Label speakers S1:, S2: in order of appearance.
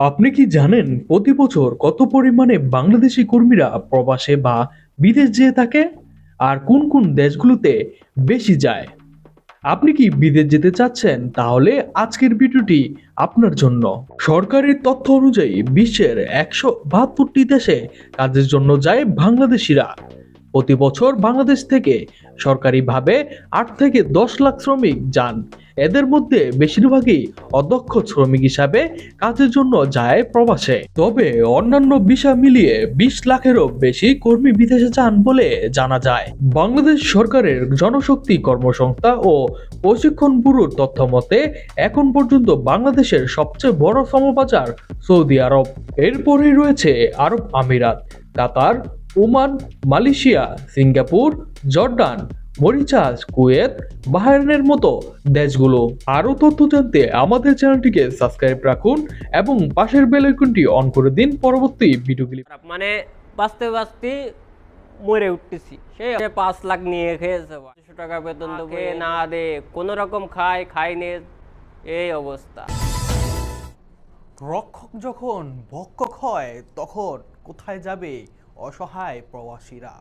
S1: আপনি কি জানেন প্রতি বছর কত পরিমাণে বাংলাদেশি কর্মীরা প্রবাসে বা বিদেশ যেয়ে থাকে? আর কোন কোন দেশগুলোতে বেশি যায়? আপনি কি বিদেশ যেতে চাচ্ছেন? তাহলে আজকের ভিডিওটি আপনার জন্য। সরকারি তথ্য অনুযায়ী বিশ্বের একশো বাহাত্তরটি দেশে কাজের জন্য যায় বাংলাদেশিরা। প্রতি বছর বাংলাদেশ থেকে সরকারিভাবে আট থেকে দশ লাখ শ্রমিক যান। এদের মধ্যে বেশিরভাগই অদক্ষ শ্রমিক হিসাবে কাজের জন্য যায় প্রবাসে। তবে অন্যান্য বিষয় মিলিয়ে বিশ লাখেরও বেশি কর্মী বিদেশে যান বলে জানা যায়। বাংলাদেশ সরকারের জনশক্তি কর্মসংস্থা ও প্রশিক্ষণ ব্যুরোর তথ্য মতে, এখন পর্যন্ত বাংলাদেশের সবচেয়ে বড় সমবাজার সৌদি আরব। এরপরেই রয়েছে Arab Emirates, Qatar, Oman, Malaysia, Singapore, Jordan Mauritius Kuwait মতো দেশগুলো। আরও তথ্য জানতে আমাদের চ্যানেলটিকে সাবস্ক্রাইব রাখুন এবং পাশের বেল আইকনটি অন করে দিন পরবর্তী ভিডিওগুলি
S2: মানে বাঁচতে বাঁচতে মরে উঠতেছি। সে পাঁচ লাখ নিয়ে খেয়েছে। দুশো টাকা বেতন দেবো। না দে কোনো রকম খায় খাই নে এই অবস্থা।
S3: রক্ষক যখন ভক্ষক হয় তখন কোথায় যাবে অসহায় প্রবাসীরা?